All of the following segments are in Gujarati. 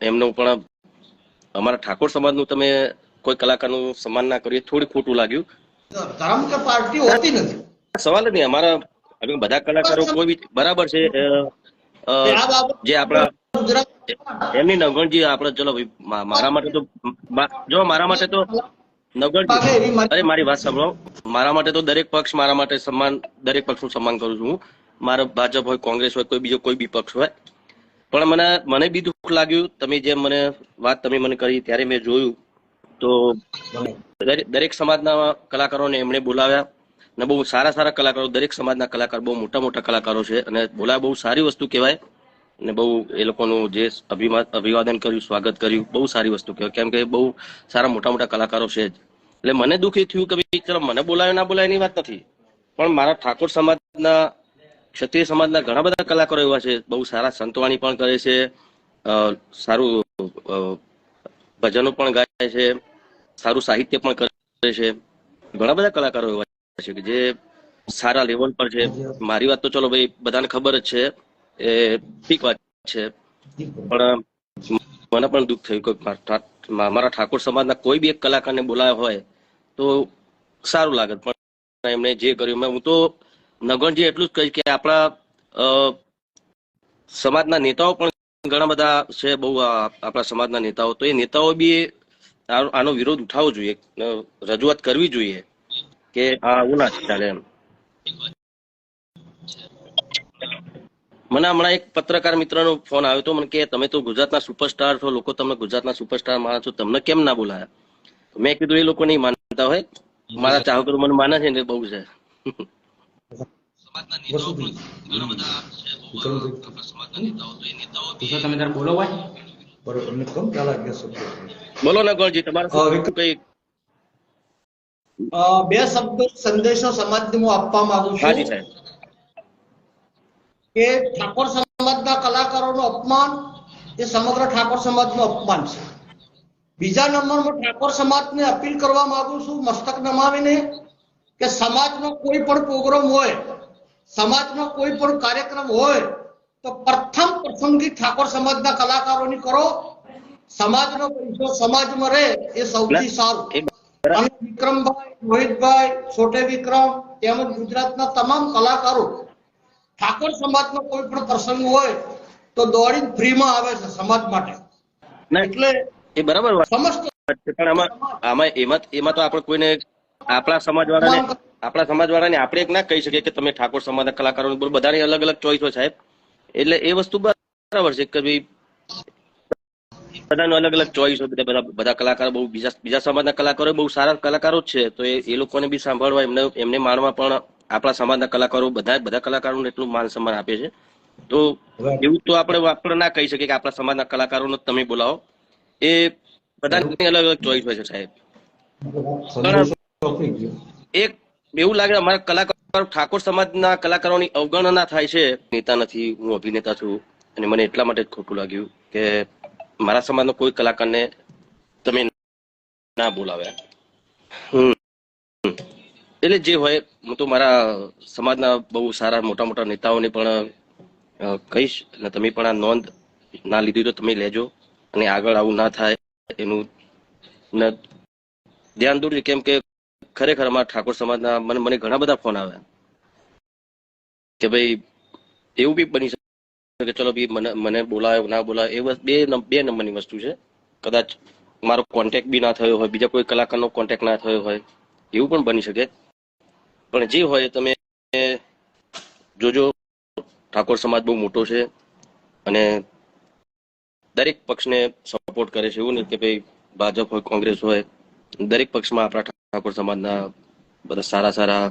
એમનું પણ અમારા ઠાકોર સમાજનું તમે કોઈ કલાકારનું સન્માન ના કર્યું થોડી ખોટું લાગ્યું. ધર્મ કે પાર્ટી હોતી નથી. સવાલ નહીં અમારા હવે બધા કલાકારો કોઈ બી બરાબર છે જે આપણા એમની નવગણજી આપણે ચલો મારા માટે તો જો મારા માટે તો નવગણજી અરે મારી વાત સાંભળો મારા માટે તો દરેક પક્ષ મારા માટે સન્માન દરેક પક્ષનું સન્માન કરું છું હું. મારો ભાજપ હોય કોંગ્રેસ હોય કોઈ બીજો કોઈ બી પક્ષ હોય પણ મને મને બી દુઃખ લાગ્યું. તમે જેમ મને વાત તમે મને કરી ત્યારે મેં જોયું. તો દરેક સમાજના કલાકારોને એમણે બોલાવ્યા. અને બહુ સારા સારા કલાકારો, દરેક સમાજના કલાકાર બહુ મોટા મોટા કલાકારો છે. અને બોલાવ્યા બહુ સારી વસ્તુ કહેવાય. અને બહુ એ લોકોનું જે અભિમાન અભિવાદન કર્યું, સ્વાગત કર્યું, બહુ સારી વસ્તુ કહેવાય. કેમ કે બહુ સારા મોટા મોટા કલાકારો છે જ. એટલે મને દુઃખ થયું કે ભાઈ, ચલો મને બોલાવ્યો ના બોલાય એની વાત નથી. પણ મારા ઠાકોર સમાજના ક્ષત્રિય સમાજના ઘણા બધા કલાકારો એવા છે, બહુ સારા સંતવાણી પણ કરે છે સારું ભજનો પણ ગાય છે, સારું સાહિત્ય પણ કરે છે. ઘણા બધા કલાકારો એવા છે કે જે સારા લેવલ પર છે. મારી વાત તો ચલો ભાઈ, બધાને ખબર જ છે. એ ઠીક વાત છે. પણ મને પણ દુઃખ થયું કે મારા ઠાકોર સમાજના કોઈ બી એક કલાકારને બોલાયો હોય તો સારું લાગત પણ એમણે જે કર્યું, મેં હું તો નગરજી એટલું જ કહીશ કે આપણા સમાજના નેતાઓ પણ ઘણા બધા છે બહુ આપણા સમાજના નેતાઓ. તો એ નેતાઓ બી આનો વિરોધ ઉઠાવવો જોઈએ. રજૂઆત કરવી જોઈએ કે આ આવું ના ચાલે એમ. મને હમણાં એક પત્રકાર મિત્રનો ફોન આવ્યો હતો. મને કે તમે તો ગુજરાતના સુપરસ્ટાર છો. લોકો તમને ગુજરાતના સુપરસ્ટાર માનો છો. તમને કેમ ના બોલાયા? મેં કીધું એ લોકો નહીં માનતા હોય. મારા ચાહકો મને માને છે ને બહુ છે. બોલો ને ગોળજી તમારે. કઈ? બે શબ્દ સંદેશો સમાજને હું આપવા માંગુ છું કે ઠાકોર સમાજના કલાકારોનું અપમાન એ સમગ્ર ઠાકોર સમાજનું અપમાન છે. બીજા નંબરમાં ઠાકોર સમાજને અપીલ કરવા માંગુ છું મસ્તક નમાવીને કે સમાજનો કોઈ પણ પ્રોગ્રામ હોય સમાજનો કોઈ પણ કાર્યક્રમ હોય તો પ્રથમ પસંદગી ઠાકોર સમાજના કલાકારોની કરો. સમાજનો પૈસો સમાજમાં રહે એ સૌથી સારું. અને વિક્રમભાઈ રોહિતભાઈ છોટે વિક્રમ તેમજ ગુજરાતના તમામ કલાકારો ઠાકોર સમાજનો કોઈ પણ પ્રસંગ હોય તો દોડીને ફ્રીમાં આવે છે સમાજ માટે. એટલે એ બરાબર સમસ્ત પણ આમાં આમાં એમાં એમાં તો આપણે કોઈને આપણા સમાજવાળાને આપણા સમાજવાળાને આપણે એક ના કહી શકીએ કે તમે ઠાકોર સમાજના કલાકારો બધાની અલગ અલગ ચોઈસ હોય સાહેબ. એટલે એ વસ્તુ બરાબર છે કે ભાઈ બધાનો અલગ અલગ ચોઈસ હોય, બધા બધા કલાકારો બહુ બીજા બીજા સમાજના કલાકારો બહુ સારા કલાકારો છે. તો એ એ લોકોને બી સાંભળવા એમને એમને માણવા પણ આપણા સમાજના કલાકારો બધા બધા કલાકારોને એટલું માન સન્માન આપે છે. તો એવું તો આપણે આપણે ના કહી શકીએ કે આપણા સમાજના કલાકારોને તમે બોલાવો. એ બધાની અલગ અલગ ચોઈસ હોય છે સાહેબ. એક એવું લાગે અમારે કલાકારો ઠાકોર સમાજના કલાકારોની અવગણના થાય છે. નેતા નથી, હું અભિનેતા છું અને મને એટલા માટે ખોટું લાગ્યું કે મારા સમાજનો કોઈ કલાકારને તમે ના બોલાવ્યા. એટલે જે હોય, હું તો મારા સમાજના બહુ સારા મોટા મોટા નેતાઓને પણ કહીશ અને તમે પણ આ નોંધ ના લીધી તો તમે લેજો અને આગળ આવું ના થાય એનું ધ્યાન દોરજો. કેમ કે ખરેખર અમારા ઠાકોર સમાજના મને મને ઘણા બધા ફોન આવ્યા. કે ભાઈ એવું બી બની શકે કે ચલો મને મને બોલાયો, ના બોલાયો, એ બે બે નંબરની વસ્તુ છે. કદાચ મારો કોન્ટેક્ટ બી ના થયો હોય, બીજા કોઈ કલાકારનો કોન્ટેક્ટ ના થયો હોય, એવું પણ બની શકે. પણ જે હોય તમે જોજો, ઠાકોર સમાજ બહુ મોટો છે અને દરેક પક્ષને સપોર્ટ કરે છે. એવું નહીં કે ભાઈ ભાજપ હોય, કોંગ્રેસ હોય, દરેક પક્ષમાં આપણા ઠાકોર સમાજના બધા સારા સારા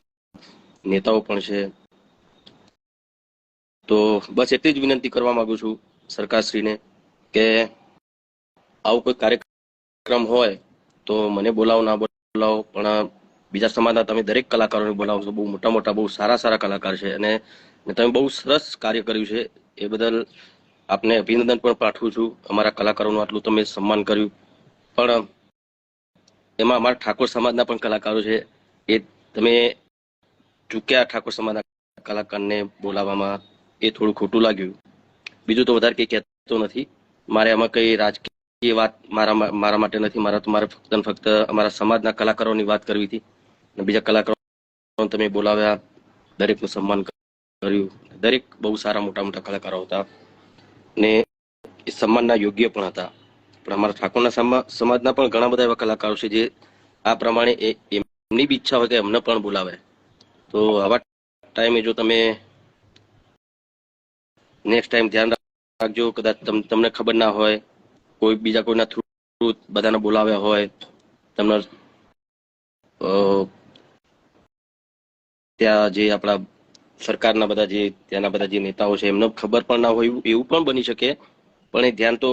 નેતાઓ પણ છે. તો બસ એટલી જ વિનંતી કરવા માંગુ છું સરકારશ્રીને કે આવો કોઈ કાર્યક્રમ હોય તો મને બોલાવો, ના બોલાવો, પણ બીજા સમાજના તમે દરેક કલાકારોને બોલાવો છો. બહુ મોટા મોટા, બહુ સારા સારા કલાકાર છે અને તમે બહુ સરસ કાર્ય કર્યું છે. એ બદલ આપને અભિનંદન પણ પાઠવું છું. અમારા કલાકારોનું આટલું તમે સન્માન કર્યું. પણ એમાં અમારા ઠાકોર સમાજના પણ કલાકારો છે. એ તમે ચૂક્યા ઠાકોર સમાજના કલાકારને બોલાવવામાં એ થોડું ખોટું લાગ્યું. બીજું તો વધારે કંઈ કહેતો નથી. મારે આમાં કઈ રાજકીય વાત મારા મારા માટે નથી. મારા તો મારે ફક્ત ને ફક્ત અમારા સમાજના કલાકારોની વાત કરવી હતી. અને બીજા કલાકારો તમે બોલાવ્યા, દરેકનું સન્માન કર્યું. દરેક બહુ સારા મોટા મોટા કલાકારો હતા. ને એ સન્માનના યોગ્ય પણ હતા. પણ અમારા ઠાકોરના સમા- સમાજના પણ ઘણા બધા એવા કલાકારો છે જે આ પ્રમાણે એમની બી ઈચ્છા હોય કે એમને પણ બોલાવે. તો આવા ટાઈમે જો તમે નેક્સ્ટ ટાઈમ ધ્યાન રાખજો, કદાચ તમ- તમને ખબર ના હોય, કોઈ બીજા કોઈના થ્રુ બધાને બોલાવ્યા હોય, તમને ત્યાં જે આપણા સરકારના બધા જે, ત્યાંના બધા જે નેતાઓ છે એમને ખબર પણ ના હોય એવું પણ બની શકે. પણ એ ધ્યાન તો